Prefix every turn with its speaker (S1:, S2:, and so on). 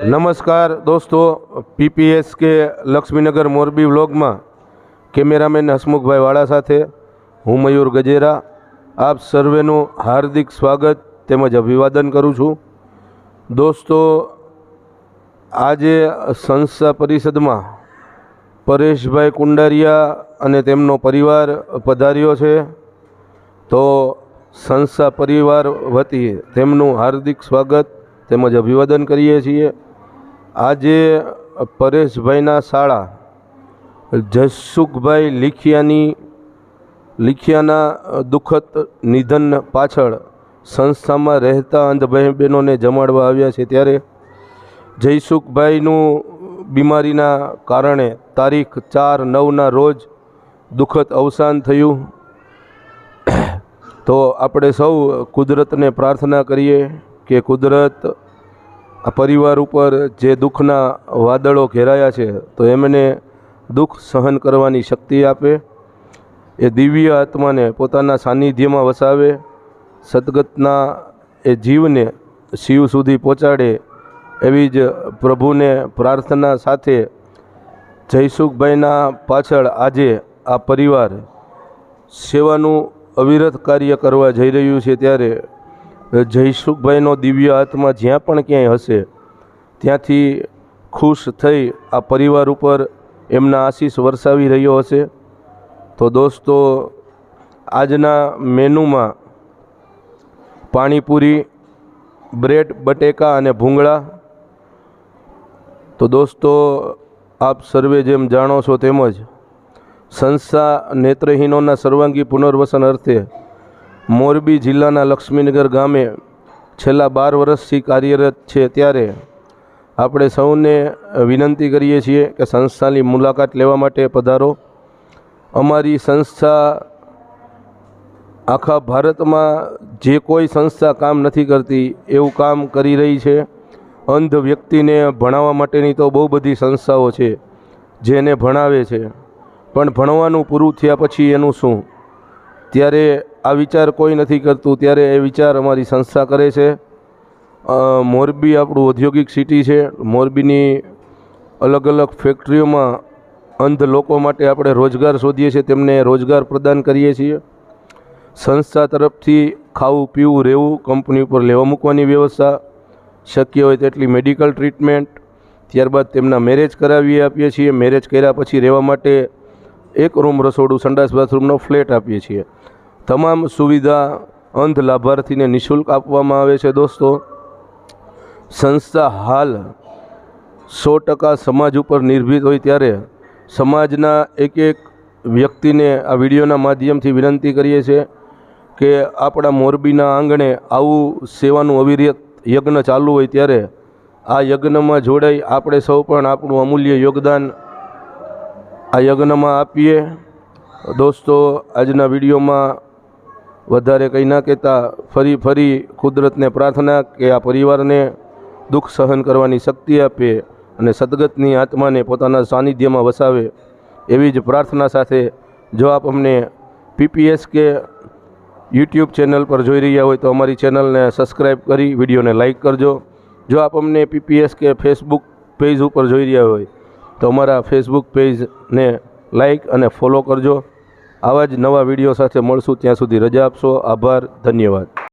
S1: નમસ્કાર દોસ્તો પીપીએસ કે લક્ષ્મીનગર મોરબી વ્લોગમાં કેમેરામેન હસમુખભાઈ વાળા સાથે હું મયુર ગજેરા. આપ સર્વેનું હાર્દિક સ્વાગત તેમજ અભિવાદન કરું છું. દોસ્તો, આજે સંસ્થા પરિષદમાં પરેશભાઈ કુંડારિયા અને તેમનો પરિવાર પધાર્યો છે. તો સંસ્થા પરિવાર વતી તેમનું હાર્દિક સ્વાગત તેમજ અભિવાદન કરીએ છીએ. આજે પરેશભાઈના શાળા જસુખભાઈ લીખિયાની લીખિયાના દુઃખદ નિધન પાછળ સંસ્થામાં રહેતા અંધ ભાઈ બહેનોને જમાડવા આવ્યા છે. ત્યારે જયસુખભાઈનું બીમારીના કારણે તારીખ ચાર નવના રોજ દુઃખદ અવસાન થયું. તો આપણે સૌ કુદરતને પ્રાર્થના કરીએ કે કુદરત આ પરિવાર ઉપર જે દુઃખના વાદળો ઘેરાયા છે, તો એમને દુઃખ સહન કરવાની શક્તિ આપે. એ દિવ્ય આત્માને પોતાના સાનિધ્યમાં વસાવે. સદગતના એ જીવને શિવ સુધી પહોંચાડે એવી જ પ્રભુને પ્રાર્થના સાથે જયસુખભાઈના પાછળ આજે આ પરિવાર સેવાનું અવિરત કાર્ય કરવા જઈ રહ્યું છે. ત્યારે જયસુખભાઈનો દિવ્ય આત્મા જ્યાં પણ ક્યાંય હશે, ત્યાંથી ખુશ થઈ આ પરિવાર ઉપર એમના આશીષ વરસાવી રહ્યો હશે. તો દોસ્તો, આજના મેનુમાં પાણીપુરી, બ્રેડ, બટેકા અને ભૂંગળા. તો દોસ્તો, આપ સર્વે જેમ જાણો છો તેમજ સંસ્થા નેત્રહીનોના સર્વાંગી પુનર્વસન અર્થે મોરબી જિલ્લાના લક્ષ્મીનગર ગામે છેલ્લા બાર વર્ષથી કાર્યરત છે ત્યારે આપણે સૌને વિનંતી કરીએ છીએ કે સંસ્થાની મુલાકાત લેવા માટે પધારો. અમારી સંસ્થા આખા ભારતમાં જે કોઈ સંસ્થા કામ નથી કરતી, એવું કામ કરી રહી છે. અંધ વ્યક્તિને ભણાવવા માટેની તો બહુ બધી સંસ્થાઓ છે, જેને ભણાવે છે. પણ ભણવાનું પૂરું થયા પછી એનું શું? ત્યારે આ વિચાર કોઈ નથી કરતું. ત્યારે એ વિચાર અમારી સંસ્થા કરે છે. મોરબી આપણું ઔદ્યોગિક સિટી છે. મોરબીની અલગ અલગ ફેક્ટરીઓમાં અંધ લોકો માટે આપણે રોજગાર શોધીએ છીએ. તેમને રોજગાર પ્રદાન કરીએ છીએ. સંસ્થા તરફથી ખાવું, પીવું, રહેવું, કંપની ઉપર લેવા મૂકવાની વ્યવસ્થા. શક્ય હોય તેટલી મેડિકલ ટ્રીટમેન્ટ ત્યારબાદ તેમના મેરેજ કરાવી આપીએ છીએ. મેરેજ કર્યા પછી રહેવા માટે એક રૂમ રસોડું સંડાસ બાથરૂમનો ફ્લેટ આપીએ છીએ. તમામ સુવિધા અંધ લાભાર્થીને નિઃશુલ્ક આપવામાં આવે છે દોસ્તો. સંસ્થા હાલ સો ટકા સમાજ ઉપર નિર્ભીત હોય ત્યારે સમાજના એક એક વ્યક્તિને આ વિડીયોના માધ્યમથી વિનંતી કરીએ છીએ કે આપણા મોરબીના આંગણે આવું સેવાનું અવિરત યજ્ઞ ચાલુ હોય ત્યારે આ યજ્ઞમાં જોડાઈ આપણે સૌ પણ આપણું અમૂલ્ય યોગદાન આ યજ્ઞમાં આપીએ. દોસ્તો, આજના વિડીયોમાં વધારે કંઈ ના કહેતા, ફરી ફરી કુદરતને પ્રાર્થના કે આ પરિવારને દુઃખ સહન કરવાની શક્તિ આપે અને સદગતની આત્માને પોતાના સાનિધ્યમાં વસાવે એવી જ પ્રાર્થના સાથે જો આપ અમને પીપીએસ કે યુટ્યુબ ચેનલ પર જોઈ રહ્યા હોય તો અમારી ચેનલને સબસ્ક્રાઈબ કરી, વિડીયોને લાઇક કરજો. જો આપ અમને પીપીએસ કે ફેસબુક પેજ ઉપર જોઈ રહ્યા હોય તો અમારા ફેસબુક પેજને લાઇક અને ફોલો કરજો. આવા જ નવા વીડિયો સાથે મળશું. ત્યાં સુધી રજા આપશો. આભાર. ધન્યવાદ.